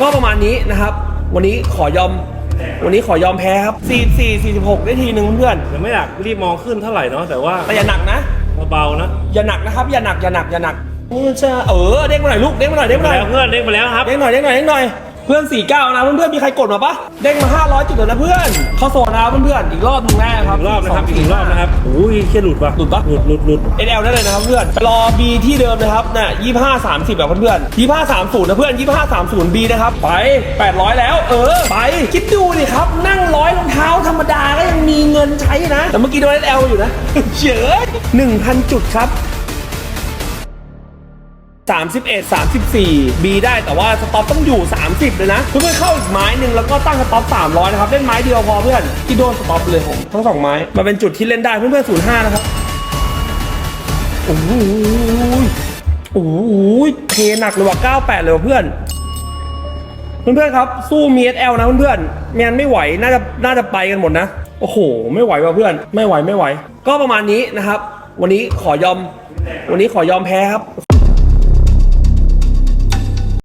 ก็ประมาณนี้นะครับ วันนี้ขอยอม วันนี้ขอยอมแพ้ครับ4 4 46 ได้ทีหนึ่งเพื่อนยังไม่อยากรีบมองขึ้นเท่าไหร่เนาะแต่ว่าแต่อย่าหนักนะเบาๆนะอย่าหนักนะครับ อย่าหนักอย่าหนักอย่าหนักโอ้จะเออเด้งมาหน่อยลูกเด้งมาหน่อยเด้งมาหน่อยแล้วเพื่อนเด้งไปแล้วครับเด้งหน่อยเด้งหน่อยเด้งหน่อยเพื่อน 49 นะเพื่อนๆมีใครกดมาปะเด้งมา 500 จุดเลยนะเพื่อนเข้าโซนนะครับเพื่อนๆอีกรอบหนึงแน่ครับ อีกรอบนะครับสงอีกรอบนะครับอุ้ยเครียดหลุดปะหลุดปะ หลุดหลุดหลุด NL ได้เลยนะครับเพื่อนรอ B ที่เดิมนะครับน่ะ25 30แบบเพื่อนๆ25 30นะเพื่อน25 30 B นะครับไป 800 แล้ว เออ ไปคิดดูดิครับ นั่งร้อยรองเท้าธรรมดาก็ยังมีเงินใช้นะ แต่เมื่อกี้โดน NL อยู่นะ เฉย1,000 จุดครับ 31 34 B ได้แต่ว่าสต็อปต้องอยู่ 30 เลยนะเพื่อนเข้าอีกไม้หนึ่งแล้วก็ตั้งสต็อป300 นะครับ เล่นไม้เดียวพอเพื่อนที่โดนสต็อปเลยผมทั้งสองไม้มาเป็นจุดที่เล่นได้เพื่อนๆ05 นะครับโอ้โหโอ้โหเทหนักเลยว่ะ98 เลยว่ะเพื่อนเพื่อนๆครับ สู้มี SL นะเพื่อนๆแมนไม่ไหวน่าจะน่าจะไปกันหมดนะ โอ้โห ไม่ไหวว่ะเพื่อน ไม่ไหวไม่ไหว ก็ประมาณนี้นะครับ วันนี้ขอยอม วันนี้ขอยอมแพ้ครับ